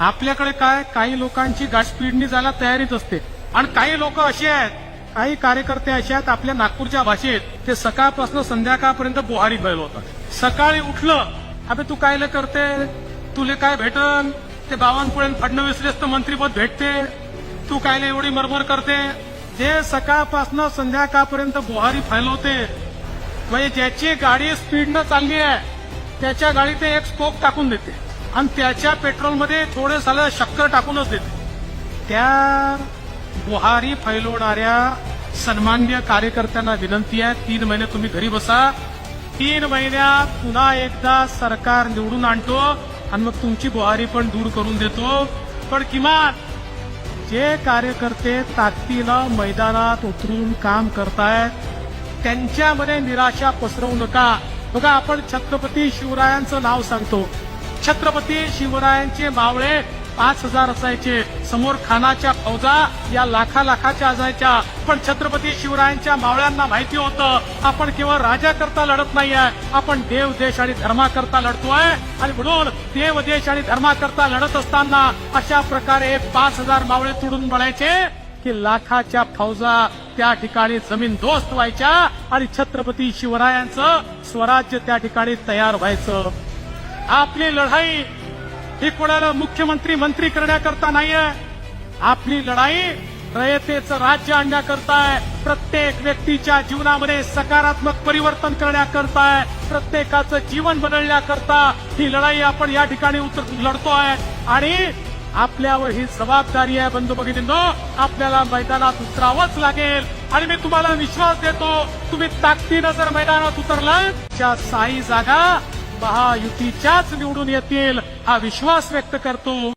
आपल्याकडे काय काही लोकांची गाठ स्पीडनी जायला तयारीच असते. आणि काही लोक असे आहेत काही कार्यकर्ते असे आहेत आपल्या नागपूरच्या भाषेत ते सकाळपासून संध्याकाळपर्यंत बुहारी होतात. सकाळी उठलं अबे तू कायले करते? तुले काय भेटन? ते बावनकुळे फडणवीस मंत्रीपद भेटते. तू कायले एवढी मरमर करते? जे सकाळपासून संध्याकाळपर्यंत बुहारी फैलवते म्हणजे ज्याची गाडी स्पीडनं चालली आहे त्याच्या गाडीत एक स्पोक टाकून देते. आणि त्याच्या पेट्रोलमध्ये थोडं सालं शक्कर टाकूनच देते. त्या बुहारी फैलवणाऱ्या सन्मान्य कार्यकर्त्यांना विनंती आहे तीन महिने तुम्ही घरी बसा. तीन महिन्यात पुन्हा एकदा सरकार निवडून आणतो आणि मग तुमची बुहारी पण दूर करून देतो. पण किमान जे कार्यकर्ते ताकदीनं मैदानात उतरून काम करतायत त्यांच्यामध्ये निराशा पसरवू नका. बघा आपण छत्रपती शिवरायांचं नाव सांगतो. छत्रपती शिवरायांचे मावळे पाच हजार असायचे. समोर खानाच्या फौजा या लाखा लाखाच्या असायच्या. पण छत्रपती शिवरायांच्या मावळ्यांना माहिती होतं आपण केवळ राजाकरता लढत नाहीये. आपण देव देश आणि धर्माकरता लढतोय. आणि म्हणून देव देश आणि धर्माकरता लढत असताना अशा प्रकारे पाच हजार मावळे तुडून बळायचे की लाखाच्या फौजा त्या ठिकाणी जमीन दोस्त व्हायच्या आणि छत्रपती शिवरायांचं स्वराज्य त्या ठिकाणी तयार व्हायचं. आपली लढाई ही कोणाला मुख्यमंत्री मंत्री करण्याकरता नाहीये. आपली लढाई रयतेचं राज्य आणण्याकरता आहे प्रत्येक व्यक्तीच्या जीवनामध्ये सकारात्मक परिवर्तन करण्याकरता आहे प्रत्येकाचं जीवन बदलण्याकरता ही लढाई आपण या ठिकाणी उतर लढतोय. आणि आपल्यावर ही जबाबदारी आहे बंधू भगिनींनो आपल्याला मैदानात उतरावंच लागेल. आणि मी तुम्हाला विश्वास देतो तुम्ही ताकदीनं जर मैदानात उतरलात त्या साई जागा महायुतीच्याच निवडून येतील हा विश्वास व्यक्त करतो.